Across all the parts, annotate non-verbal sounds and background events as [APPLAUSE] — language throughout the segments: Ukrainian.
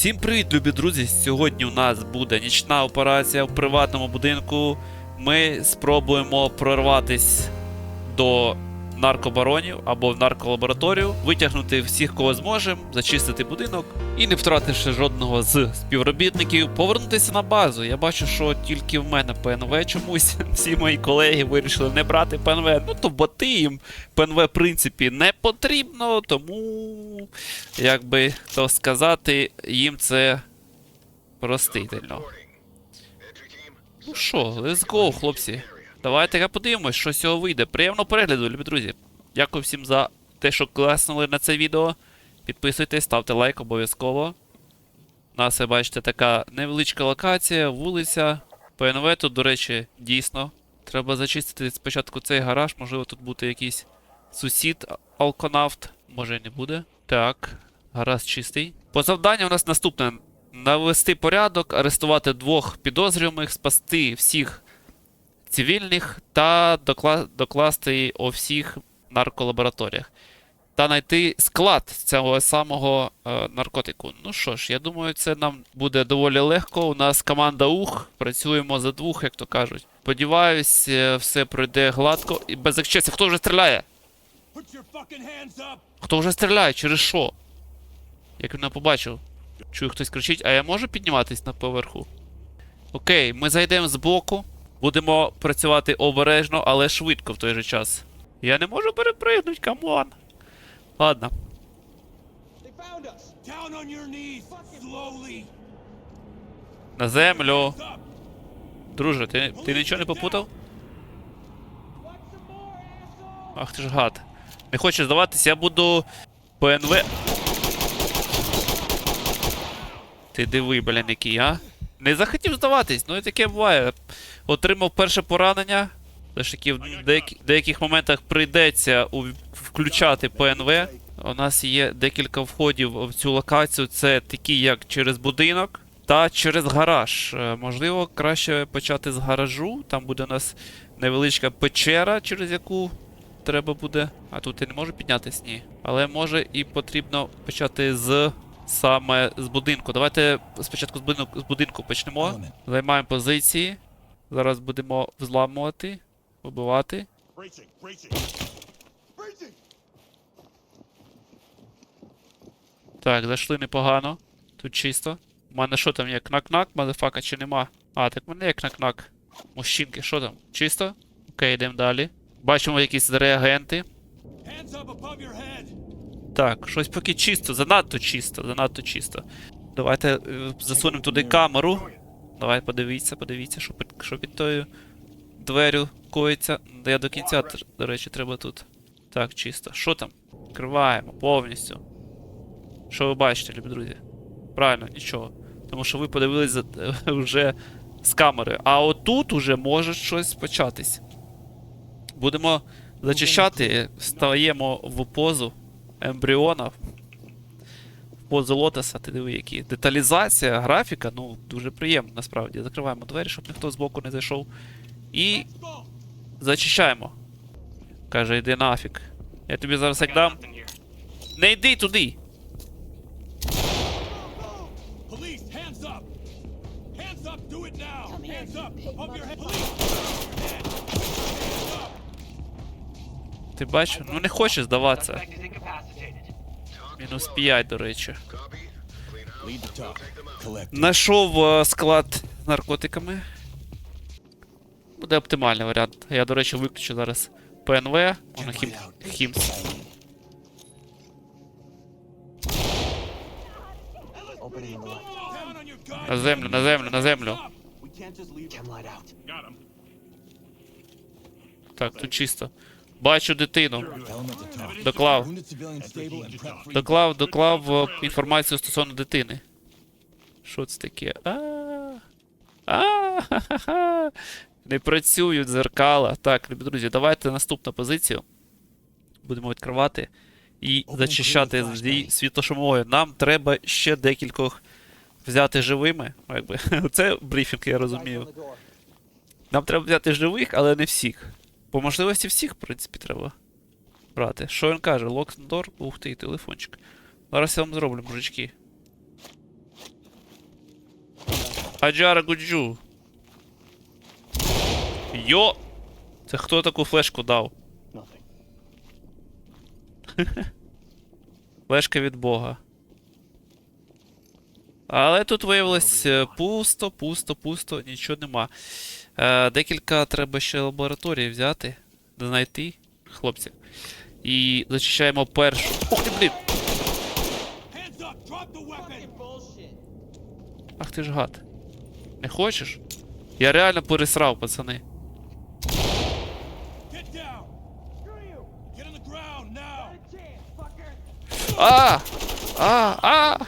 Всім привіт, любі друзі! Сьогодні у нас буде нічна операція в приватному будинку. Ми спробуємо прорватись до наркобаронів або в нарколабораторію, витягнути всіх, кого зможемо, зачистити будинок і, не втративши жодного з співробітників, повернутися на базу. Я бачу, що тільки в мене ПНВ чомусь. [LAUGHS] Всі мої колеги вирішили не брати ПНВ. Ну то боти їм ПНВ, в принципі, не потрібно, тому, як би то сказати, їм це простительно. Ну що, let's go, хлопці. Давайте подивимось, що з цього вийде. Приємного перегляду, любі друзі. Дякую всім за те, що класнули на це відео. Підписуйтесь, ставте лайк обов'язково. У нас, ви бачите, така невеличка локація, вулиця. ПНВ тут, до речі, дійсно. Треба зачистити спочатку цей гараж, можливо, тут буде якийсь сусід алконавт. Може не буде. Так, гараж чистий. По завданню у нас наступне: навести порядок, арестувати двох підозрюваних, спасти всіх цивільних та докла... докласти у всіх нарколабораторіях. Та знайти склад цього самого е, наркотику. Ну що ж, я думаю, це нам буде доволі легко. У нас команда УХ, працюємо за двох, як то кажуть. Сподіваюсь, е, все пройде гладко і без ексцесів. Хто вже стріляє? Хто вже стріляє? Через що? Як він не побачив. Чую, хтось кричить, а я можу підніматись на поверху? Окей, ми зайдемо збоку. Будемо працювати обережно, але швидко в той же час. Я не можу перепригнути, камон. Ладно. На землю. Друже, ти, ти нічого не попутав? Ах ти ж гад. Не хочеш здаватись, я буду ПНВ. Ти диви, блін, який, а? Не захотів здаватись, ну і таке буває. Отримав перше поранення. Лише в деякі, деяких моментах прийдеться включати ПНВ. У нас є декілька входів в цю локацію. Це такі, як через будинок та через гараж. Е, Можливо, краще почати з гаражу. Там буде у нас невеличка печера, через яку треба буде. А тут я не можу піднятись, ні. Але може і потрібно почати з саме з будинку. Давайте спочатку з будинку, з будинку почнемо. Займаємо позиції. Зараз будемо взламувати! Bracing! Так, зайшли непогано. Тут чисто. У мене що там є? Кнак-нак, мазефака, чи нема? А, так в мене є кнак-нак. Мужчинки, що там? Чисто? Окей, йдемо далі. Бачимо якісь реагенти. Hands up above your head! Так, щось поки чисто, занадто чисто, занадто чисто. Давайте е, засунемо туди камеру. Давай подивіться, подивіться, що під, що під тою дверю коїться. Я до кінця, до речі, треба тут. Так, чисто. Що там? Відкриваємо повністю. Що ви бачите, любі друзі? Правильно, нічого. Тому що ви подивились за, [LAUGHS] вже з камери. А отут уже може щось початись. Будемо зачищати, стаємо в позу ембріона. В позу лотоса, ти диви, які. Деталізація, графіка, ну, дуже приємно насправді. Закриваємо двері, щоб ніхто збоку не зайшов. І зачищаємо. Каже, йди нафіг. Я тобі зараз як дам. Не йди туди! Ти бачиш? Ну не хоче здаватися. Мінус 5, до речі. Знайшов е, склад з наркотиками. Буде оптимальний варіант. Я, до речі, виключу зараз ПНВ, можна хім... Хімс. На землю, на землю, на землю. Так, тут чисто. Бачу дитину. Доклав. Доклав, доклав е, інформацію стосовно дитини. Що це таке? А. А. ха-ха-ха. Не працюють зеркала. Так, любі друзі, давайте наступну позицію. Будемо відкривати і зачищати світлошумовою. Нам треба ще декількох взяти живими. Ну, якби. [LAUGHS] Це брифінг, я розумію. Нам треба взяти живих, але не всіх. По можливості всіх, в принципі, треба брати. Що він каже? Door? Ух ти, телефончик. Зараз я вам зроблю, мужички. Аджара Гуджу. Йо! Це хто таку флешку дав? [LAUGHS] Флешка від Бога. Але тут виявилось е, пусто, пусто, пусто, нічого нема. Е, декілька треба ще лабораторій взяти, знайти, хлопці. І зачищаємо першу. Ух ти, блін! Ах ти ж гад. Не хочеш? Я реально пересрав, пацани. А! А! А!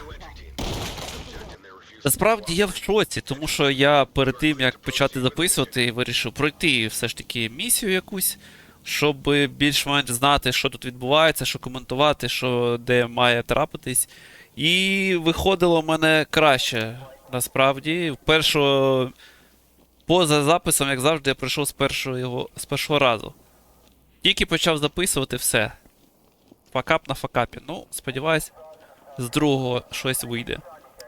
Насправді я в шоці, тому що я перед тим як почати записувати, вирішив пройти все ж таки місію якусь, щоб більш-менш знати, що тут відбувається, що коментувати, що де має трапитись. І виходило в мене краще. Насправді, першого поза записом, як завжди, я пройшов з першого його з першого разу. Тільки почав записувати все. Факап на факапі. Ну, сподіваюсь, з другого щось вийде.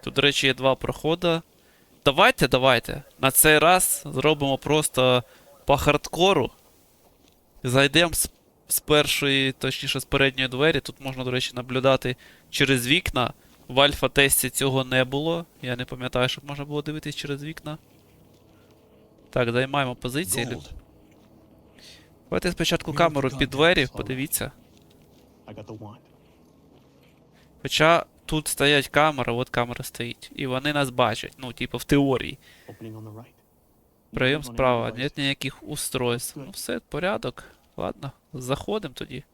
Тут, до речі, є два проходи. Давайте, давайте. На цей раз зробимо просто по хардкору. Зайдемо з, з першої, точніше, з передньої двері. Тут можна, до речі, наблюдати через вікна. В альфа-тесті цього не було. Я не пам'ятаю, щоб можна було дивитись через вікна. Так, займаємо позиції. Gold. Давайте спочатку камеру під двері, подивіться. Хоча тут стоять камери, от камера стоїть. І вони нас бачать. Ну, типу, в теорії. Прийом справа, нет ніяких устройств. Ну все, порядок. Ладно, заходимо тоді.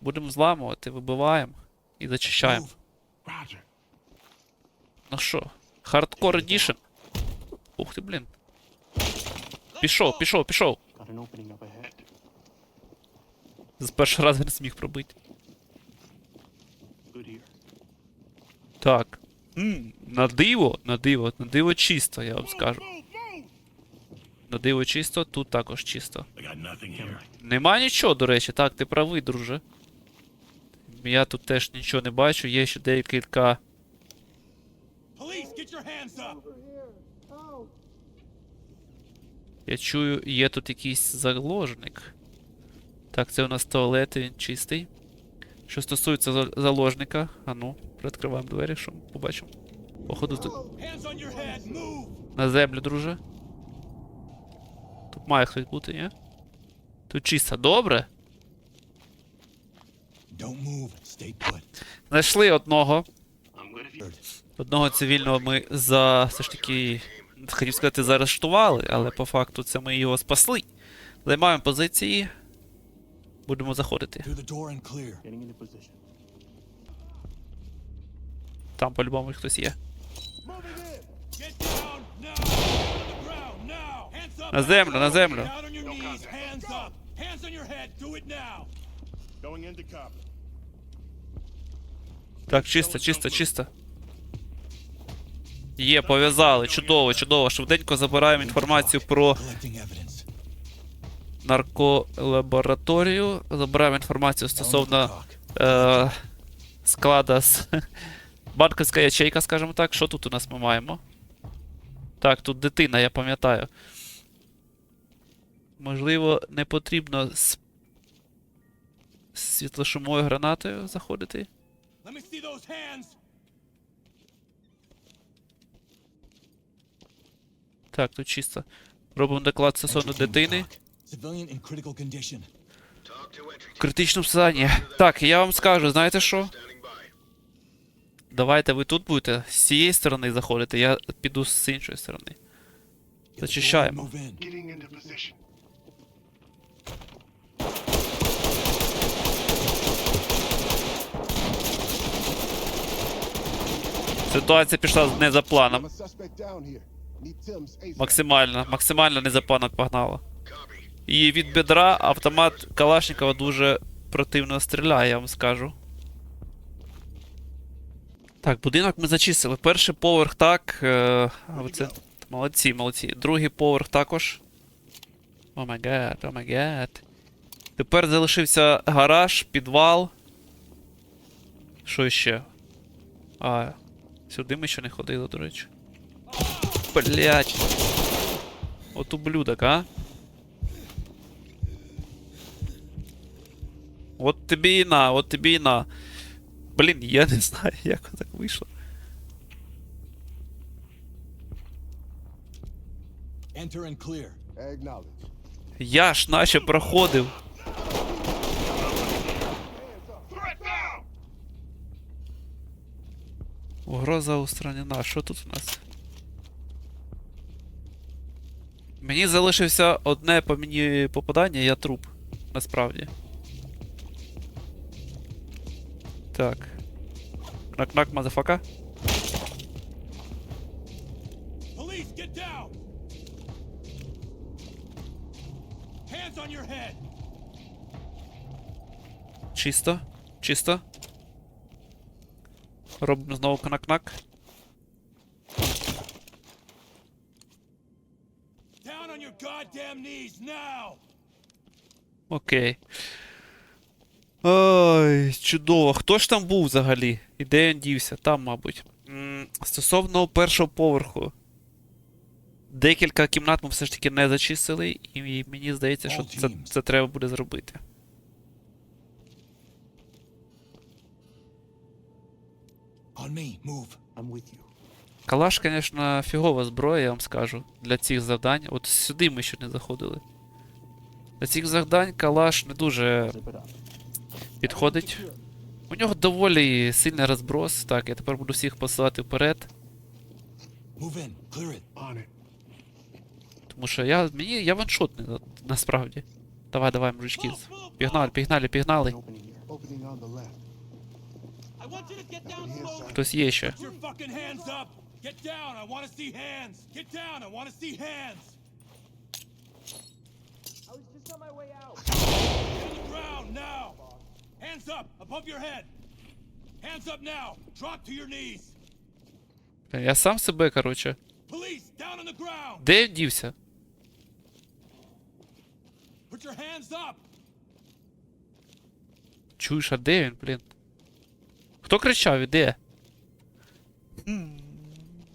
Будемо зламувати, вибиваємо і зачищаємо. Ну що, хардкор едішн. Ух ти, блін. Пішов, пішов, пішов. З першого разу не зміг пробити. Good here. Так. м на диво, на диво, на диво чисто, я вам скажу. На диво чисто, тут також чисто. Нема нічого, до речі, так, ти правий, друже. Я тут теж нічого не бачу, є ще декілька. Я чую, є тут якийсь заложник. Так, це у нас туалет, він чистий. Що стосується заложника, а ну, відкриваємо двері, що побачимо. Походу тут на землю, друже. Тут має хтось бути, ні? Тут чисто, добре. Знайшли одного. Одного цивільного ми за все ж таки, хотів сказати, заарештували, але по факту це ми його спасли. Займаємо позиції. Into position. Там по-любому хтось є. На землю, на землю. Так, чисто, чисто, чисто. Є, пов'язали. Чудово, чудово. Швиденько забираємо інформацію про. Нарколабораторію. Забираємо інформацію стосовно е, склада з [LAUGHS] банківська ячейка, скажімо так. Що тут у нас ми маємо? Так, тут дитина, я пам'ятаю. Можливо, не потрібно з світлошумовою гранатою заходити. Let me see those hands! Так, тут чисто. Робимо доклад стосовно дитини. Talk. Civilian in critical condition. В критичному стані. Так, я вам скажу, знаєте що? Давайте ви тут будете з цієї сторони заходити, я піду з іншої сторони. Зачищаємо. Move in. Getting into position. Ситуація пішла не за планом. Максимально, максимально не за планом погнала. І від бедра автомат Калашникова дуже противно стріляє, я вам скажу. Так, будинок ми зачистили. Перший поверх так. Е, оце... Молодці, молодці. Другий поверх також. О май гад, о май гад. Тепер залишився гараж, підвал. Що ще? А, сюди ми ще не ходили, до речі. Блять. От ублюдок, а? От тобі і на, от тобі і на. Блін, я не знаю, [LAUGHS] як так вийшло. Enter and clear. Acknowledge. Я ж наче проходив. Угроза устранена. Що тут у нас? Мені залишився одне по мені попадання, я труп. Насправді. Так. Кнак-кнак, мазафака. Police, get down! Hands on your head! Чисто. Чисто. Робимо знову кнак-кнак. Down on your goddamn knees now! Окей. Ой, чудово. Хто ж там був взагалі? І де він дівся? Там, мабуть. Стосовно першого поверху. Декілька кімнат ми все ж таки не зачистили, і мені здається, що це, це треба буде зробити. Move. I'm with you. Калаш, звісно, фігова зброя, я вам скажу. Для цих завдань. От сюди ми ще не заходили. Для цих завдань калаш не дуже. Підходить. У нього доволі сильний розброс. Так, я тепер буду всіх посилати вперед. Тому що я. Мені я ваншотний на- насправді. Давай, давай, мужички. Пігнали, пігнали, пігнали. Хтось є ще. Put your fucking hands up! Get down! I want to see hands! Get down! I want to see hands! I was just on my way out. Get on the ground now! Hands up above your head! Hands up now! Drop to your knees! Я сам себе, короче. Police, down on the ground! Де він дівся? Put your hands up! Чуєш, а де він, блін? Хто кричав і де? Хм,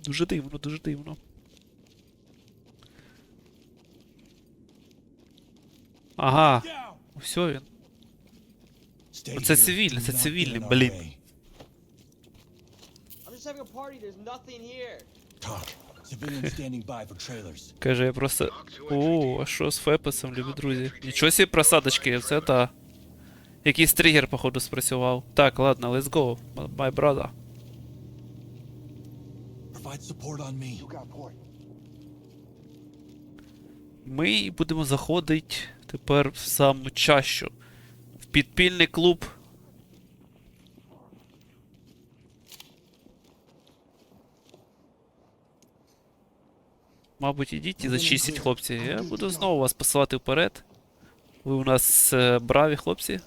Дуже дивно, дуже дивно. Ага, Down! все він. Це not цивільний, get блін. [LAUGHS] Каже, я просто. О, а що з Фепесом, любі друзі? Нічого собі просадочки, це та. Якийсь тригер, походу, спрацював. Так, ладно, let's go, my brother. Ми будемо заходити тепер в саму чащу. Підпільний клуб. Мабуть, ідіть і зачистіть, хлопці. Я буду знову вас посилати вперед. Ви у нас е, браві хлопці.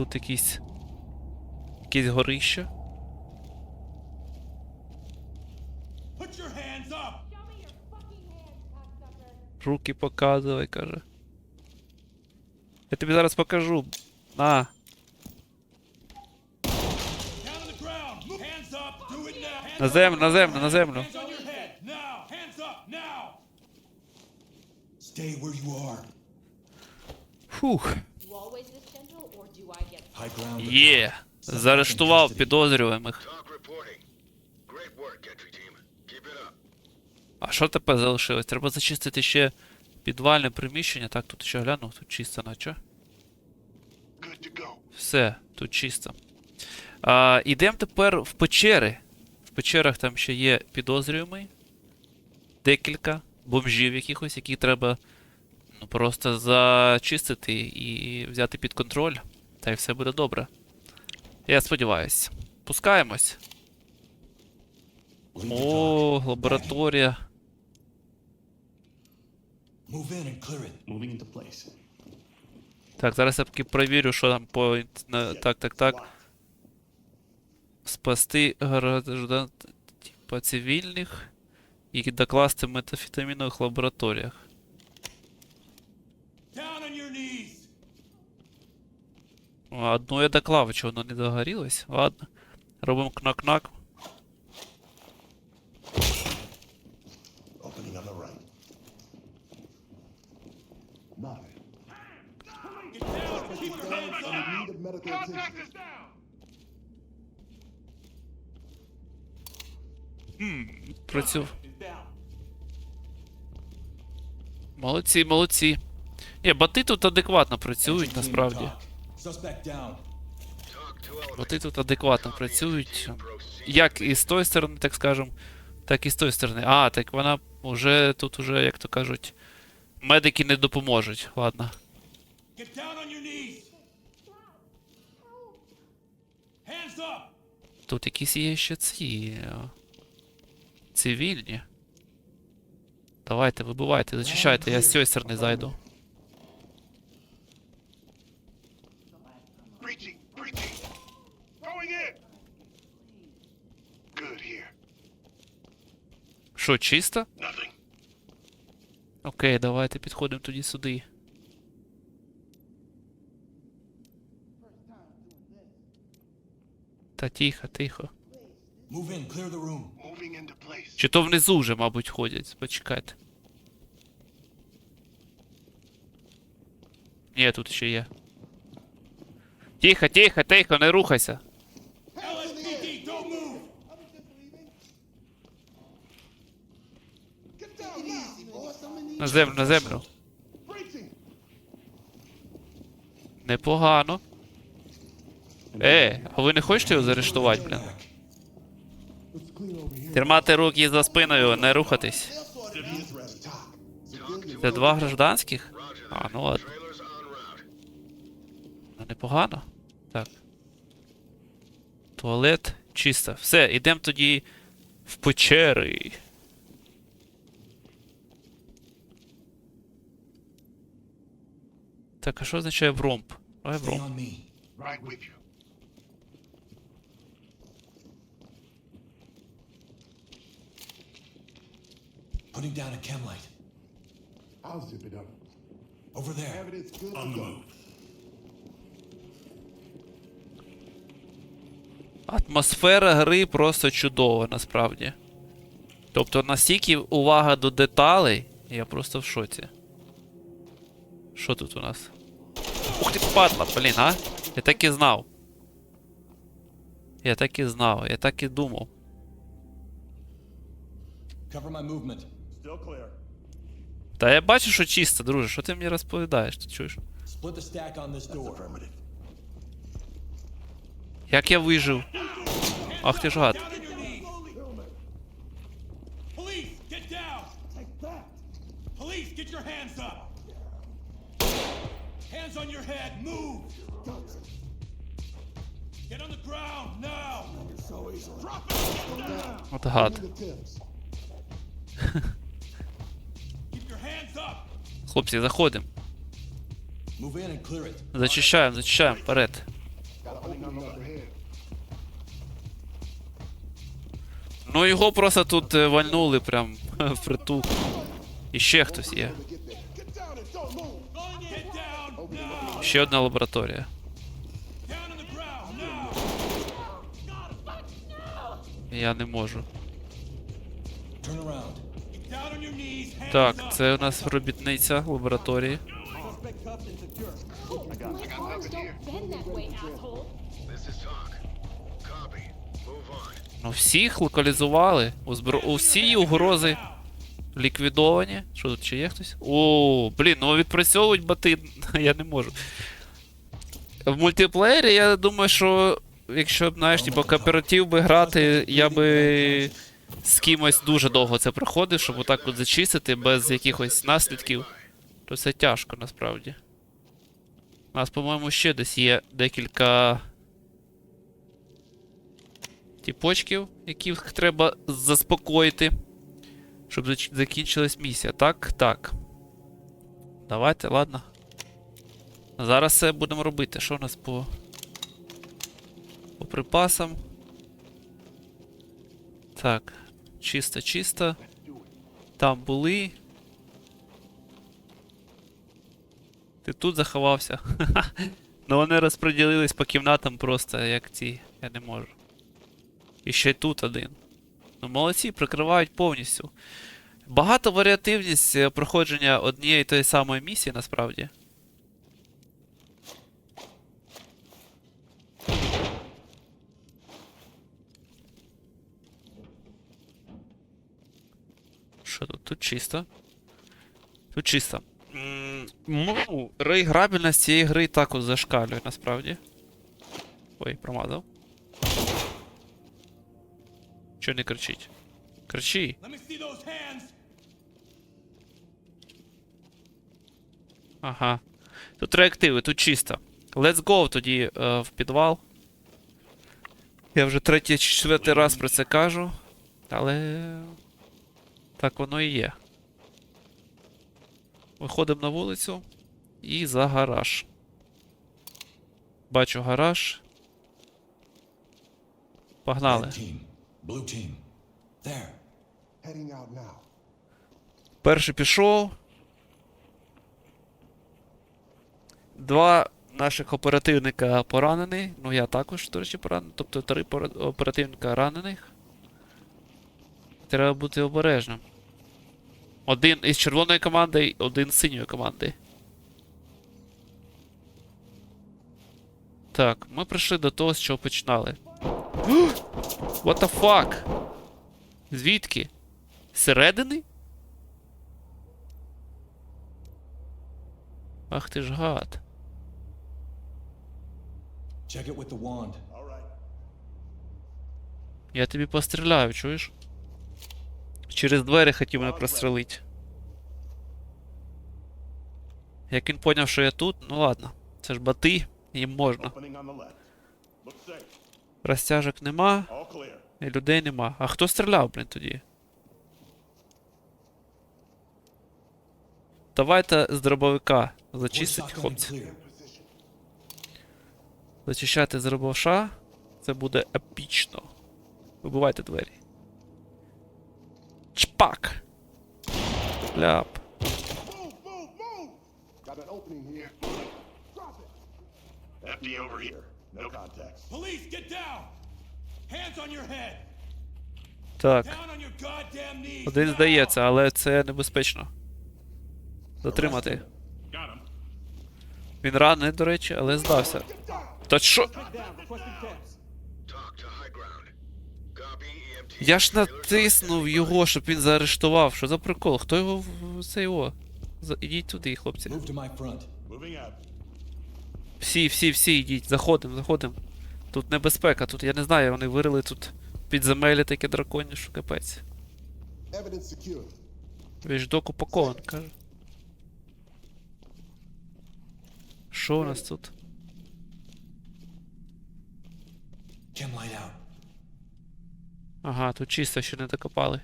Тут якісь. Якісь горище. Руки показувай, каже. Я тобі зараз покажу. На. На землю, на землю, на землю. Фух. Є. Заарештував підозрюваних. А що тепер залишилось? Треба зачистити ще підвальне приміщення. Так, тут ще гляну, тут чисто, наче. Good. Все, тут чисто. А, ідемо тепер в печери. В печерах там ще є підозрюємий. Декілька бомжів якихось, які треба ну, просто зачистити і взяти під контроль. Та й все буде добре. Я сподіваюся. Пускаємось. О, лабораторія. Так, зараз я таки провірю, що там по. Так, так, так. спасти граждан типа цивільних і докласти в метафетамінових лабораторіях. Down on your knees. А, Одну я доклав, чи воно не догорілось? Ладно. Робимо кнак-кнак. Працюв. Молодці, молодці. Ні, бати тут адекватно працюють, насправді. Element. тут адекватно працюють. Як і з тої сторони, так скажем, так і з тої сторони. А, так вона вже тут уже, як то кажуть, медики не допоможуть. Ладно. Тут якісь є ще ці. е, Цивільні. Давайте, вибивайте, зачищайте, я з цієї сторони зайду. Що, чисто? Окей, давайте підходимо тоді сюди. Та тихо, тихо. Чи то внизу вже, мабуть, ходять. Почекайте. Ні, тут ще є. Тихо, тихо, тихо, не рухайся. На землю, на землю. Непогано. Е, а ви не хочете його заарештувати, блін? Тримати руки за спиною, не рухатись. Це два гражданських? А, ну ладно. Ну, непогано. Так. Туалет чисто. Все, ідемо тоді в печери. Так, а що означає вромб? Давай Stay вромб. on me. Right with you. Putting down a chem light. I'll zip it up. Over there. Good to go. Атмосфера гри просто чудова, насправді. Тобто настільки увага до деталей, я просто в шоці. Що тут у нас? Ух ти, падла, блін, а? Я так і знав. Я так і знав, я так і думав. Та я бачу, що чисто, друже, що ти мені розповідаєш? Ти чуєш? Як я вижив? Ах ти ж гад. Down on your knees. Police, get down. Take that. Police, get your hands up. Hands on your head. Move. Get on the ground now. Drop it. Get down. От гад. The tips. Keep your hands up. Хлопці, it. Зачищаємо, зачищаємо, вперед. Ну його просто тут е, вальнули прям впритул. І ще хтось є. Ще одна лабораторія. Я не можу. Так, це у нас робітниця лабораторії. Ну всіх локалізували. Усі угрози ліквідовані. Що тут ще є хтось? О, блін, ну відпрацьовують бати. [LAUGHS] Я не можу. В мультиплеєрі я думаю, що якщо б, знаєш, типу, кооператив би грати, я би з кимось дуже довго це проходив, щоб отак от зачистити без якихось наслідків. То це тяжко насправді. У нас, по-моєму, ще десь є декілька тіпочків, яких треба заспокоїти, щоб закінчилась місія. Так, так. Давайте, ладно. Зараз це будемо робити. Що у нас по. По припасам? Так, чисто, чисто. Там були. Ти тут заховався. [LAUGHS] ну вони розподілились по кімнатам просто, як ці. Я не можу. І ще тут один. Ну молодці, прикривають повністю. Багато варіативність е, проходження однієї тої самої місії насправді. Що тут? Тут чисто. Тут чисто. Ну, реіграбельність цієї гри також зашкалює насправді. Ой, промазав. Чого не кричить? Кричи. Ага. Тут реактиви, тут чисто. Let's go тоді е, в підвал. Я вже третій чи четвертий раз про це кажу. Але. Так воно і є. Виходимо на вулицю і за гараж. Бачу гараж. Погнали. Blue team. There. Heading out now. Перший пішов. Два наших оперативника поранені. Ну, я також, до речі, поранений. Тобто три оперативника ранених. Треба бути обережним. Один із червоної команди, один з синьої команди. Так, ми прийшли до того, з чого починали. [GASPS] What the fuck? Звідки? Зсередини? Ах ти ж гад. Check it with the wand. All right. Я тобі постріляю, чуєш? Через двері хотів мене прострелити. Як він поняв, що я тут, ну ладно. Це ж бати, їм можна. Розтяжок нема, і людей нема. А хто стріляв, блін, тоді? Давайте з дробовика зачистить, хлопці. Зачищати з дробовша. Це буде епічно. Вибивайте двері. Чпак! Ляп. Got. Over here. No contacts. Police, get down. Hands on your head. Так. Down on your goddamn knees. Один здається, але це небезпечно. Затримати. Він ранений, до речі, але здався. Та що? Я ж натиснув його, щоб він заарештував. Що за прикол? Хто його в- це його? Ідіть туди, хлопці. Move to my front. Moving out. Всі, всі, всі йдіть, заходимо, заходимо. Тут небезпека, тут я не знаю, вони вирили тут підземелі таке драконі, що капець. Вещдок упакован, каже. Що у нас тут? Ага, тут чисто ще не докопали.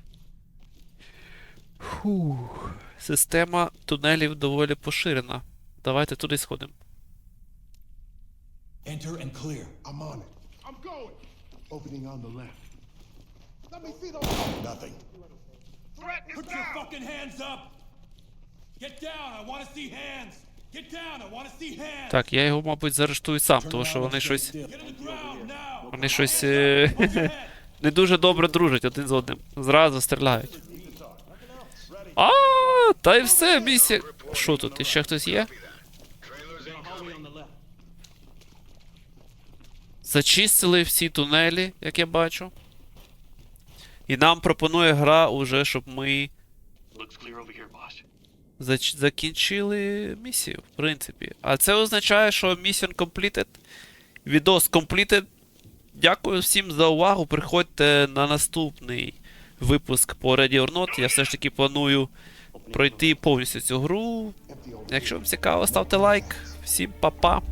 Фух. Система тунелів доволі поширена. Давайте туди сходимо. Enter and clear. I'm on it. I'm going. Opening on the left. Let me see those. Nothing. Threat is Put down. your fucking hands up. Get down. I want to see hands. Get down. I want to see hands. Так, я його, мабуть, заарештую сам, тому що вони щось. Вони щось. е, не дуже добре дружать один з одним. Зразу стріляють. А, та й все, місія. Що тут? Іще хтось є? Trailers in. Hallway on the left. Зачистили всі тунелі, як я бачу. І нам пропонує гра уже, щоб ми зач- закінчили місію, в принципі. А це означає, що mission completed. Відос completed. Дякую всім за увагу. Приходьте на наступний випуск по Ready or Not. Я все ж таки планую пройти повністю цю гру. Якщо вам цікаво, ставте лайк. Всім па-па.